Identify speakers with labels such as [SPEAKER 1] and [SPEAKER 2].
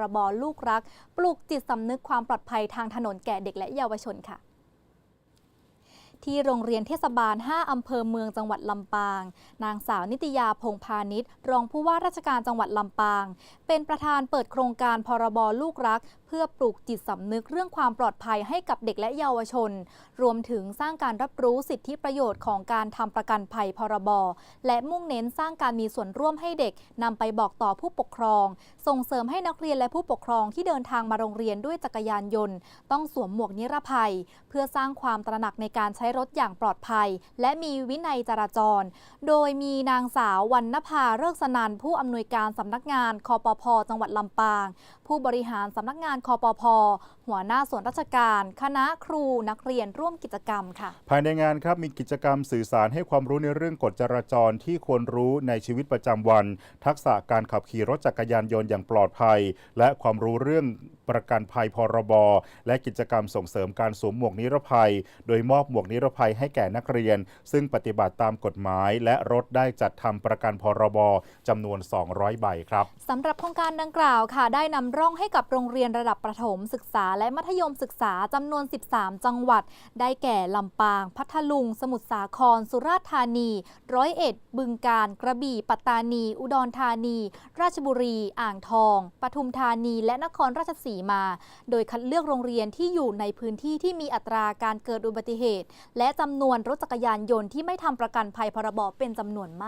[SPEAKER 1] รบลูกรัก ปลูกจิตสำนึกความปลอดภัยทางถนนแก่เด็กและเยาวชนค่ะ ที่โรงเรียนเทศบาล 5 อำเภอเมืองจังหวัดลำปาง นางสาวนิตยาพงพาณิชย์รองผู้ว่าราชการจังหวัดลำปาง เป็นประธานเปิดโครงการพรบลูกรัก เพื่อปลูกจิตสำนึกเรื่องความปลอดภัยให้กับเด็กและเยาวชน รวมถึงสร้างการรับรู้สิทธิประโยชน์ของการทำประกันภัยพรบและมุ่งเน้นสร้างการมีส่วนร่วมให้เด็กนำไปบอกต่อผู้ปกครอง ส่งเสริมให้นักเรียนและผู้ปกครองที่เดินทางมาโรงเรียนด้วยจักรยานยนต์ ต้องสวมหมวกนิรภัย เพื่อสร้างความตระหนักในการใช้รถอย่างปลอดภัย และมีวินัยจราจร โดยมีนางสาววรรณภาเริกสนันผู้อำนวยการสำนักงานคอปพจังหวัดลำปาง ผู้บริหารสำนักงานคอปพ หัวหน้าส่วนราชการ คณะครูนักเรียนร่วมกิจกรรมค่ะ
[SPEAKER 2] ภายในงานครับมีกิจกรรมสื่อสารให้ความรู้ในเรื่องกฎจราจรที่ควรรู้ในชีวิตประจำวัน ทักษะการขับขี่รถจักรยานยนต์อย่างปลอดภัย และความรู้เรื่องประกันภัยพรบและกิจกรรมส่งเสริมการสวมหมวกนิรภัย โดยมอบหมวกนิรภัยให้แก่นักเรียน ซึ่งปฏิบัติตามกฎหมาย และรถได้จัดทำประกันพรบจำนวน 200 ใบครับ
[SPEAKER 1] สำหรับโครงการดังกล่าวค่ะ ได้นำร่องให้กับโรงเรียนระดับประถมศึกษาและมัธยมศึกษาจำนวน 13 จังหวัด ได้แก่ลำปาง พัทลุง สมุทรสาคร สุราษฎร์ธานี ร้อยเอ็ด บึงกาฬ กระบี่ ปัตตานี อุดรธานี ราชบุรี อ่างทอง ปทุมธานี และนครราชสีมา โดยคัดเลือกโรงเรียนที่อยู่ในพื้นที่ที่มีอัตราการเกิดอุบัติเหตุ และจำนวนรถจักรยานยนต์ที่ไม่ทำประกันภัยพรบเป็นจำนวนมาก